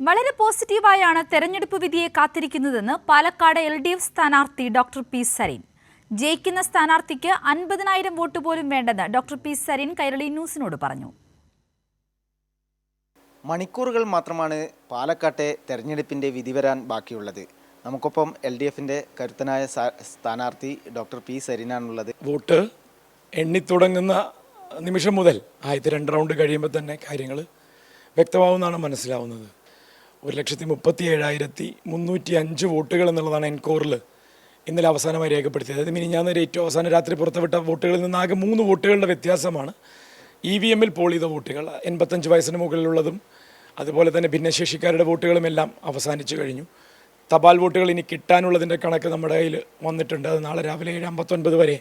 വളരെ പോസിറ്റീവായാണ് തെരഞ്ഞെടുപ്പ് വിധിയെ കാത്തിരിക്കുന്നതെന്ന് പാലക്കാട് എൽ ഡി എഫ് സ്ഥാനാർത്ഥി ഡോക്ടർ പി സരീൻ. ജയിക്കുന്ന സ്ഥാനാർത്ഥിക്ക് അൻപതിനായിരം വോട്ട് പോലും വേണ്ടെന്ന് ഡോക്ടർ പി സരീൻ കൈരളി ന്യൂസിനോട് പറഞ്ഞു. മണിക്കൂറുകൾ മാത്രമാണ് പാലക്കാട്ടെ തെരഞ്ഞെടുപ്പിന്റെ വിധി വരാൻ ബാക്കിയുള്ളത്. നമുക്കൊപ്പം എൽ ഡി എഫിന്റെ കരുത്തനായ സ്ഥാനാർത്ഥി ഡോക്ടർ പി സരീനാണുള്ളത്. വോട്ട് എണ്ണിത്തുടങ്ങുന്ന നിമിഷം മുതൽ ആദ്യത്തെ രണ്ട് റൗണ്ട് കഴിയുമ്പോൾ തന്നെ കാര്യങ്ങൾ വ്യക്തമാവുമെന്നാണ് മനസ്സിലാവുന്നത്. ഒരു ലക്ഷത്തി മുപ്പത്തി ഏഴായിരത്തി മുന്നൂറ്റി അഞ്ച് വോട്ടുകൾ എന്നുള്ളതാണ് എൻകോറിൽ ഇന്നലെ അവസാനമായി രേഖപ്പെടുത്തിയത്. അതായത് മിനിഞ്ഞാന്ന് ഏറ്റവും അവസാന രാത്രി പുറത്തുവിട്ട വോട്ടുകളിൽ നിന്ന് ആകെ മൂന്ന് വോട്ടുകളുടെ വ്യത്യാസമാണ്. ഇ വി എമ്മിൽ പോൾ ചെയ്ത വോട്ടുകൾ എൺപത്തഞ്ച് വയസ്സിന് മുകളിലുള്ളതും അതുപോലെ തന്നെ ഭിന്നശേഷിക്കാരുടെ വോട്ടുകളും എല്ലാം അവസാനിച്ചു കഴിഞ്ഞു. തപാൽ വോട്ടുകൾ ഇനി കിട്ടാനുള്ളതിന്റെ കണക്ക് നമ്മുടെ കയ്യിൽ വന്നിട്ടുണ്ട്. അത് നാളെ രാവിലെ ഏഴ് അമ്പത്തൊൻപത് വരെ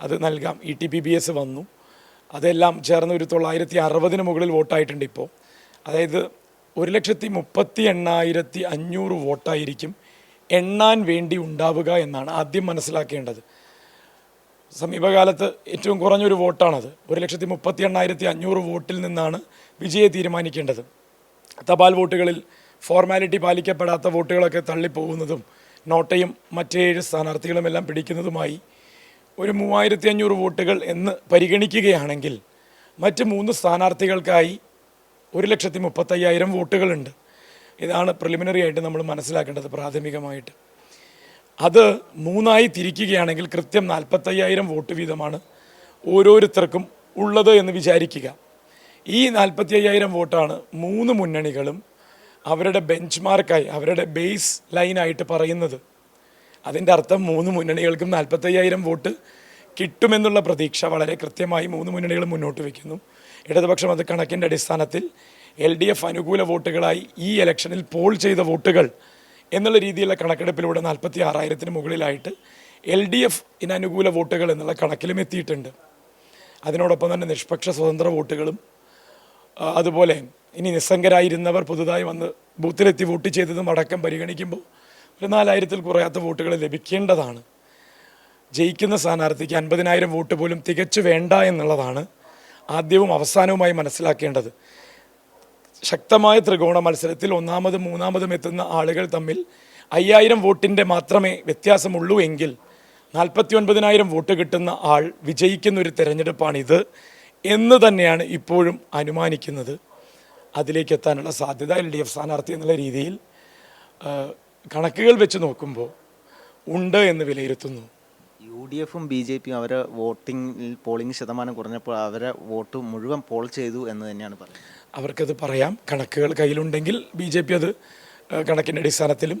അത് നൽകാം. E T P B S വന്നു. അതെല്ലാം ചേർന്ന് ഒരു തൊള്ളായിരത്തി അറുപതിന് മുകളിൽ വോട്ടായിട്ടുണ്ട് ഇപ്പോൾ. അതായത് ഒരു ലക്ഷത്തി മുപ്പത്തി എണ്ണായിരത്തി അഞ്ഞൂറ് വോട്ടായിരിക്കും എണ്ണാൻ വേണ്ടി ഉണ്ടാവുക എന്നാണ് ആദ്യം മനസ്സിലാക്കേണ്ടത്. സമീപകാലത്ത് ഏറ്റവും കുറഞ്ഞൊരു വോട്ടാണത്. ഒരു ലക്ഷത്തി മുപ്പത്തി എണ്ണായിരത്തി അഞ്ഞൂറ് വോട്ടിൽ നിന്നാണ് വിജയെ തീരുമാനിക്കേണ്ടത്. തപാൽ വോട്ടുകളിൽ ഫോർമാലിറ്റി പാലിക്കപ്പെടാത്ത വോട്ടുകളൊക്കെ തള്ളിപ്പോകുന്നതും നോട്ടയും മറ്റേഴ് സ്ഥാനാർത്ഥികളുമെല്ലാം പിടിക്കുന്നതുമായി ഒരു മൂവായിരത്തി അഞ്ഞൂറ് വോട്ടുകൾ എന്ന് പരിഗണിക്കുകയാണെങ്കിൽ മറ്റ് മൂന്ന് സ്ഥാനാർത്ഥികൾക്കായി ഒരു ലക്ഷത്തി മുപ്പത്തയ്യായിരം വോട്ടുകളുണ്ട്. ഇതാണ് പ്രിലിമിനറി ആയിട്ട് നമ്മൾ മനസ്സിലാക്കേണ്ടത് പ്രാഥമികമായിട്ട്. അത് മൂന്നായി തിരിക്കുകയാണെങ്കിൽ കൃത്യം നാൽപ്പത്തയ്യായിരം വോട്ട് വീതമാണ് ഓരോരുത്തർക്കും ഉള്ളത് എന്ന് വിചാരിക്കുക. ഈ നാൽപ്പത്തി അയ്യായിരം വോട്ടാണ് മൂന്ന് മുന്നണികളും അവരുടെ ബെഞ്ച് മാർക്കായി അവരുടെ ബേസ് ലൈനായിട്ട് പറയുന്നത്. അതിന്റെ അർത്ഥം മൂന്ന് മുന്നണികൾക്കും നാൽപ്പത്തയ്യായിരം വോട്ട് കിട്ടുമെന്നുള്ള പ്രതീക്ഷ വളരെ കൃത്യമായി മൂന്ന് മുന്നണികളും മുന്നോട്ട് വയ്ക്കുന്നു ഇടതുപക്ഷം അത് കണക്കിന്റെ അടിസ്ഥാനത്തിൽ എൽ ഡി എഫ് അനുകൂല വോട്ടുകളായി ഈ ഇലക്ഷനിൽ പോൾ ചെയ്ത വോട്ടുകൾ എന്നുള്ള രീതിയിലുള്ള കണക്കെടുപ്പിലൂടെ നാൽപ്പത്തി ആറായിരത്തിന് മുകളിലായിട്ട് എൽ ഡി എഫ് അനുകൂല വോട്ടുകൾ എന്നുള്ള കണക്കിലും എത്തിയിട്ടുണ്ട്. അതിനോടൊപ്പം തന്നെ നിഷ്പക്ഷ സ്വതന്ത്ര വോട്ടുകളും അതുപോലെ ഇനി നിസ്സംഗരായിരുന്നവർ പുതുതായി വന്ന് ബൂത്തിലെത്തി വോട്ട് ചെയ്തതും അടക്കം പരിഗണിക്കുമ്പോൾ ഒരു നാലായിരത്തിൽ കുറയാത്ത വോട്ടുകൾ ലഭിക്കേണ്ടതാണ്. ജയിക്കുന്ന സ്ഥാനാർത്ഥിക്ക് അൻപതിനായിരം വോട്ട് പോലും തികച്ചു വേണ്ട എന്നുള്ളതാണ് ആദ്യവും അവസാനവുമായി മനസ്സിലാക്കേണ്ടത്. ശക്തമായ ത്രികോണ മത്സരത്തിൽ ഒന്നാമതും മൂന്നാമതും എത്തുന്ന ആളുകൾ തമ്മിൽ അയ്യായിരം വോട്ടിന്റെ മാത്രമേ വ്യത്യാസമുള്ളൂ എങ്കിൽ നാൽപ്പത്തി ഒൻപതിനായിരം വോട്ട് കിട്ടുന്ന ആൾ വിജയിക്കുന്ന ഒരു തെരഞ്ഞെടുപ്പാണിത് എന്ന് തന്നെയാണ് ഇപ്പോഴും അനുമാനിക്കുന്നത്. അതിലേക്ക് എത്താനുള്ള സാധ്യത എൽ ഡി എഫ് സ്ഥാനാർത്ഥി എന്നുള്ള രീതിയിൽ കണക്കുകൾ വെച്ച് നോക്കുമ്പോൾ ഉണ്ട് എന്ന് വിലയിരുത്തുന്നു. ഡി എഫും ബി ജെ പിയും അവരെ വോട്ടിംഗ് പോളിംഗ് ശതമാനം കുറഞ്ഞപ്പോൾ അവരെ വോട്ട് മുഴുവൻ പോൾ ചെയ്തു എന്ന് തന്നെയാണ് പറയുന്നത്. അവർക്കത് പറയാം. കണക്കുകൾ കയ്യിലുണ്ടെങ്കിൽ ബി ജെ പി അത് കണക്കിന്റെ അടിസ്ഥാനത്തിലും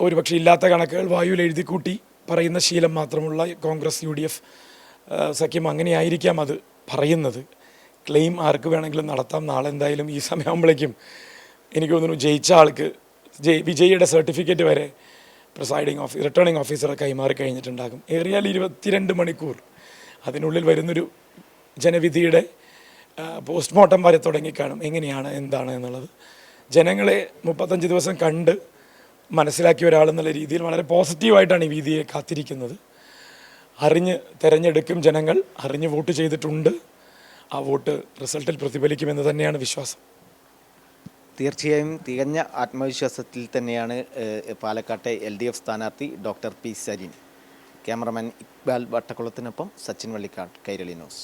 ഒരുപക്ഷെ ഇല്ലാത്ത കണക്കുകൾ വായുവിൽ എഴുതി കൂട്ടി പറയുന്ന ശീലം മാത്രമുള്ള കോൺഗ്രസ് യു ഡി എഫ് സഖ്യം അങ്ങനെയായിരിക്കാം അത് പറയുന്നത്. ക്ലെയിം ആർക്ക് വേണമെങ്കിലും നടത്താം. നാളെ എന്തായാലും ഈ സമയമാകുമ്പോഴേക്കും എനിക്ക് തോന്നുന്നു ജയിച്ച ആൾക്ക് ജയ് വിജയിയുടെ സർട്ടിഫിക്കറ്റ് വരെ പ്രിസൈഡിങ് ഓഫീസർ റിട്ടേണിംഗ് ഓഫീസറെ കൈമാറി കഴിഞ്ഞിട്ടുണ്ടാകും. ഏറിയാൽ ഇരുപത്തിരണ്ട് മണിക്കൂർ. അതിനുള്ളിൽ വരുന്നൊരു ജനവിധിയുടെ പോസ്റ്റ്മോർട്ടം വരെ തുടങ്ങിക്കാണും എങ്ങനെയാണ് എന്താണ് എന്നുള്ളത്. ജനങ്ങളെ മുപ്പത്തഞ്ച് ദിവസം കണ്ട് മനസ്സിലാക്കിയ ഒരാളെന്നുള്ള രീതിയിൽ വളരെ പോസിറ്റീവായിട്ടാണ് ഈ വിധിയെ കാത്തിരിക്കുന്നത്. അറിഞ്ഞ് തിരഞ്ഞെടുക്കും ജനങ്ങൾ അറിഞ്ഞ് വോട്ട് ചെയ്തിട്ടുണ്ട്. ആ വോട്ട് റിസൾട്ടിൽ പ്രതിഫലിക്കുമെന്ന് തന്നെയാണ് വിശ്വാസം. തീർച്ചയായും തികഞ്ഞ ആത്മവിശ്വാസത്തിൽ തന്നെയാണ് പാലക്കാട്ടെ എൽ ഡി എഫ് സ്ഥാനാർത്ഥി doctor P Sarin. Cameraman Iqbal വട്ടക്കുളത്തിനൊപ്പം Sachin Vallikkad Kairali news.